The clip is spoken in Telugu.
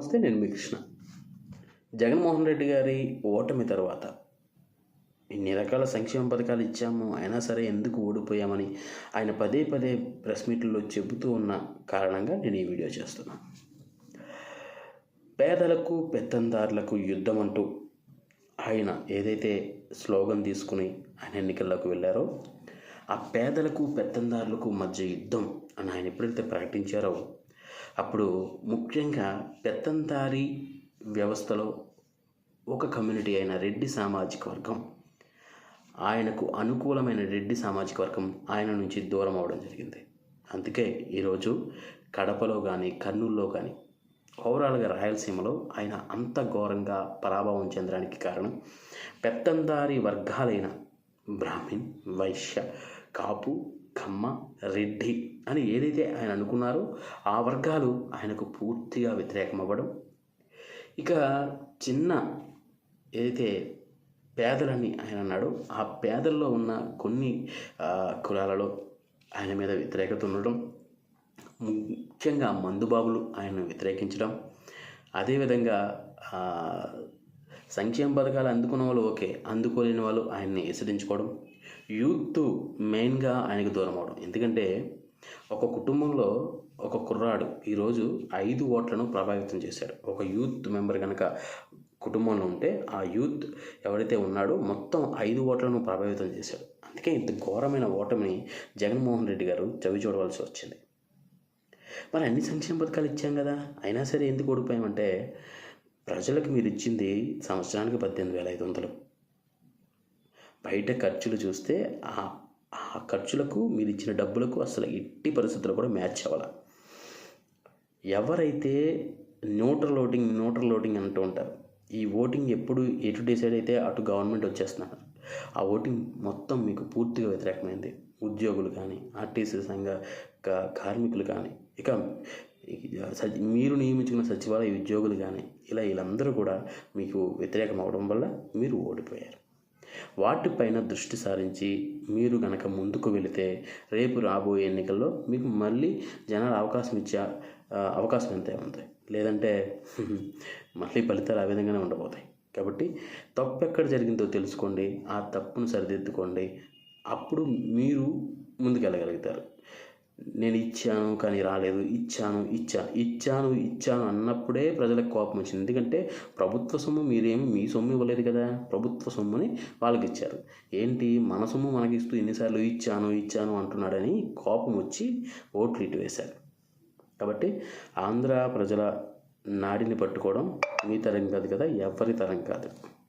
నమస్తే నేను మీ కృష్ణ. జగన్మోహన్ రెడ్డి గారి ఓటమి తర్వాత ఇన్ని రకాల సంక్షేమ పథకాలు ఇచ్చాము అయినా సరే ఎందుకు ఓడిపోయామని ఆయన పదే పదే ప్రెస్ మీట్లలో చెబుతూ ఉన్న కారణంగా నేను ఈ వీడియో చేస్తున్నాను పేదలకు పెత్తందారులకు యుద్ధం అంటూ ఆయన ఏదైతే స్లోగన్ తీసుకుని ఆయన ఎన్నికల్లోకి వెళ్ళారో ఆ పేదలకు పెత్తందారులకు మధ్య యుద్ధం అని ఆయన ఎప్పుడైతే ప్రకటించారో అప్పుడు ముఖ్యంగా పెత్తందారి వ్యవస్థలో ఒక కమ్యూనిటీ అయిన రెడ్డి సామాజిక వర్గం ఆయనకు అనుకూలమైన రెడ్డి సామాజిక వర్గం ఆయన నుంచి దూరం అవడం జరిగింది. అందుకే ఈరోజు కడపలో కానీ కర్నూలులో కానీ ఓవరాల్గా రాయలసీమలో ఆయన అంత ఘోరంగా పరాభవం చెందడానికి కారణం పెత్తందారి వర్గాలైన బ్రాహ్మిన్ వైశ్య కాపు కమ్మ రెడ్డి అని ఏదైతే ఆయన అనుకున్నారో ఆ వర్గాలు ఆయనకు పూర్తిగా వ్యతిరేకం అవ్వడం ఇక చిన్న ఏదైతే పేదలని ఆయన అన్నాడో ఆ పేదల్లో ఉన్న కొన్ని కులాలలో ఆయన మీద వ్యతిరేకత ఉండడం. ముఖ్యంగా మందుబాబులు ఆయనను వ్యతిరేకించడం. అదేవిధంగా సంక్షేమ పథకాలు అందుకున్న వాళ్ళు ఓకే అందుకోలేని వాళ్ళు ఆయన్ని ఎసిరించుకోవడం యూత్ మెయిన్గా ఆయనకు దూరం అవడం. ఎందుకంటే ఒక కుటుంబంలో ఒక కుర్రాడు ఈరోజు ఐదు ఓట్లను ప్రభావితం చేశాడు. ఒక యూత్ మెంబర్ కనుక కుటుంబంలో ఉంటే ఆ యూత్ ఎవరైతే ఉన్నాడో మొత్తం ఐదు ఓట్లను ప్రభావితం చేశాడు. అందుకే ఇంత ఘోరమైన ఓటమిని జగన్మోహన్ రెడ్డి గారు చవి చూడవలసి వచ్చింది. మరి అన్ని సంక్షేమ పథకాలు ఇచ్చాం కదా. అయినా సరే ఎందుకు ఓడిపోయామంటే ప్రజలకు మీరు ఇచ్చింది సంవత్సరానికి పద్దెనిమిది వేల ఐదు వందలు. బయట ఖర్చులు చూస్తే ఆ ఆ ఖర్చులకు మీరు ఇచ్చిన డబ్బులకు అసలు ఎట్టి పరిస్థితుల్లో కూడా మ్యాచ్ అవ్వాలి. ఎవరైతే న్యూట్రల్ ఓటింగ్ న్యూట్రల్ ఓటింగ్ అంటూ ఉంటారు ఈ ఓటింగ్ ఎప్పుడు ఎటు డిసైడ్ అయితే అటు గవర్నమెంట్ వచ్చేస్తున్నారు. ఆ ఓటింగ్ మొత్తం మీకు పూర్తిగా వ్యతిరేకమైంది. ఉద్యోగులు కానీ ఆర్టీసీ సంఘ కార్మికులు కానీ ఇక మీరు నియమించుకున్న సచివాలయ ఉద్యోగులు కానీ ఇలా వీళ్ళందరూ కూడా మీకు వ్యతిరేకం అవడం వల్ల మీరు ఓడిపోయారు. వాటిపైన దృష్టి సారించి మీరు గనక ముందుకు వెళితే రేపు రాబోయే ఎన్నికల్లో మీకు మళ్ళీ జనాలు అవకాశం ఇచ్చే అవకాశం ఎంత ఉంది లేదంటే మళ్ళీ ఫలితాలు ఆ విధంగానే ఉండబోతాయి. కాబట్టి తప్పు ఎక్కడ జరిగిందో తెలుసుకోండి ఆ తప్పును సరిదిద్దుకోండి. అప్పుడు మీరు ముందుకెళ్ళగలుగుతారు. నేను ఇచ్చాను కానీ రాలేదు. ఇచ్చాను ఇచ్చా ఇచ్చాను ఇచ్చాను అన్నప్పుడే ప్రజలకు కోపం వచ్చింది. ఎందుకంటే ప్రభుత్వ సొమ్ము మీరేమి మీ సొమ్ము ఇవ్వలేదు కదా. ప్రభుత్వ సొమ్ముని వాళ్ళకి ఇచ్చారు. ఏంటి? మన సొమ్ము మనకి ఇస్తూ ఎన్నిసార్లు ఇచ్చాను ఇచ్చాను అంటున్నాడని కోపం వచ్చి ఓట్లు ఇటు వేశారు కాబట్టి ఆంధ్ర ప్రజల నాడిని పట్టుకోవడం మీ తరం కాదు కదా ఎవరి తరం కాదు.